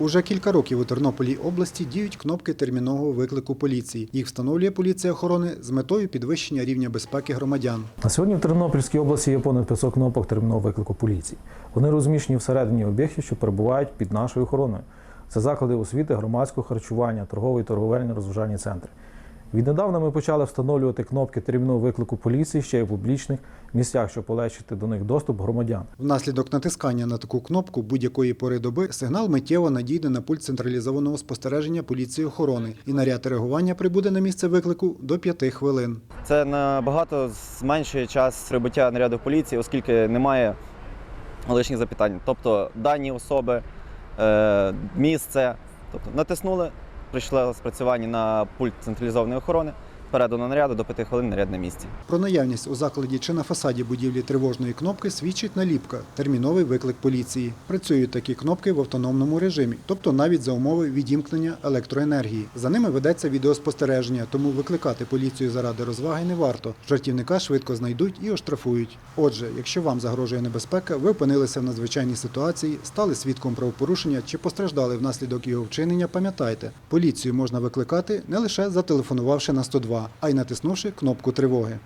Уже кілька років у Тернополі області діють кнопки термінового виклику поліції. Їх встановлює поліція охорони з метою підвищення рівня безпеки громадян. На сьогодні в Тернопільській області є понад 500 кнопок термінового виклику поліції. Вони розміщені всередині об'єктів, що перебувають під нашою охороною. Це заклади освіти, громадського харчування, торговий торговельні розважальні центри. Віднедавна ми почали встановлювати кнопки термінового виклику поліції ще й у публічних місцях, щоб полегшити до них доступ громадян. Внаслідок натискання на таку кнопку будь-якої пори доби сигнал миттєво надійде на пульт централізованого спостереження поліції охорони, і наряд реагування прибуде на місце виклику до 5 хвилин. Це набагато зменшує час прибуття наряду поліції, оскільки немає лишніх запитань. Тобто дані особи, е, місце. Тобто натиснули, прийшло спрацювання на пульт централізованої охорони, передано наряду до 5 хвилин наряд на місці. Про наявність у закладі чи на фасаді будівлі тривожної кнопки свідчить наліпка терміновий виклик поліції. Працюють такі кнопки в автономному режимі, тобто навіть за умови відімкнення електроенергії. За ними ведеться відеоспостереження, тому викликати поліцію заради розваги не варто. Жартівника швидко знайдуть і оштрафують. Отже, якщо вам загрожує небезпека, ви опинилися в надзвичайній ситуації, стали свідком правопорушення чи постраждали внаслідок його вчинення, пам'ятайте, поліцію можна викликати не лише зателефонувавши на 102, а й натиснувши кнопку тривоги.